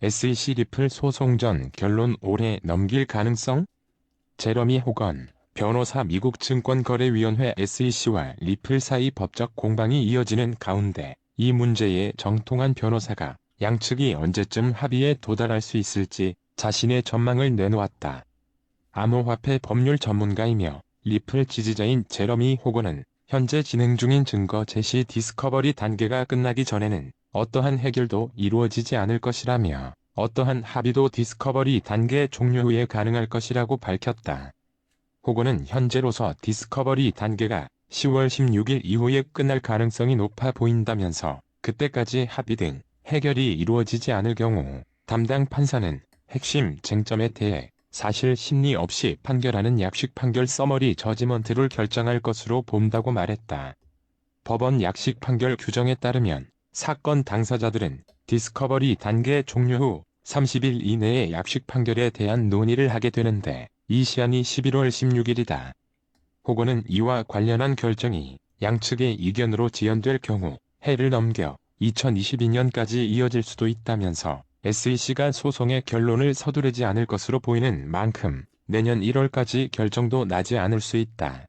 SEC 리플 소송 전 결론 올해 넘길 가능성? 제러미 호건 변호사 미국 증권거래위원회 SEC와 리플 사이 법적 공방이 이어지는 가운데 이 문제에 정통한 변호사가 양측이 언제쯤 합의에 도달할 수 있을지 자신의 전망을 내놓았다. 암호화폐 법률 전문가이며 리플 지지자인 제러미 호건은 현재 진행 중인 증거 제시 디스커버리 단계가 끝나기 전에는 어떠한 해결도 이루어지지 않을 것이라며 어떠한 합의도 디스커버리 단계 종료 후에 가능할 것이라고 밝혔다. 호건은 현재로서 디스커버리 단계가 10월 16일 이후에 끝날 가능성이 높아 보인다면서 그때까지 합의 등 해결이 이루어지지 않을 경우 담당 판사는 핵심 쟁점에 대해 사실 심리 없이 판결하는 약식 판결 서머리 저지먼트를 결정할 것으로 본다고 말했다. 법원 약식 판결 규정에 따르면 사건 당사자들은 디스커버리 단계 종료 후 30일 이내에 약식 판결에 대한 논의를 하게 되는데 이 시한이 11월 16일이다. 호건은 이와 관련한 결정이 양측의 이견으로 지연될 경우 해를 넘겨 2022년까지 이어질 수도 있다면서 SEC가 소송의 결론을 서두르지 않을 것으로 보이는 만큼 내년 1월까지 결정도 나지 않을 수 있다.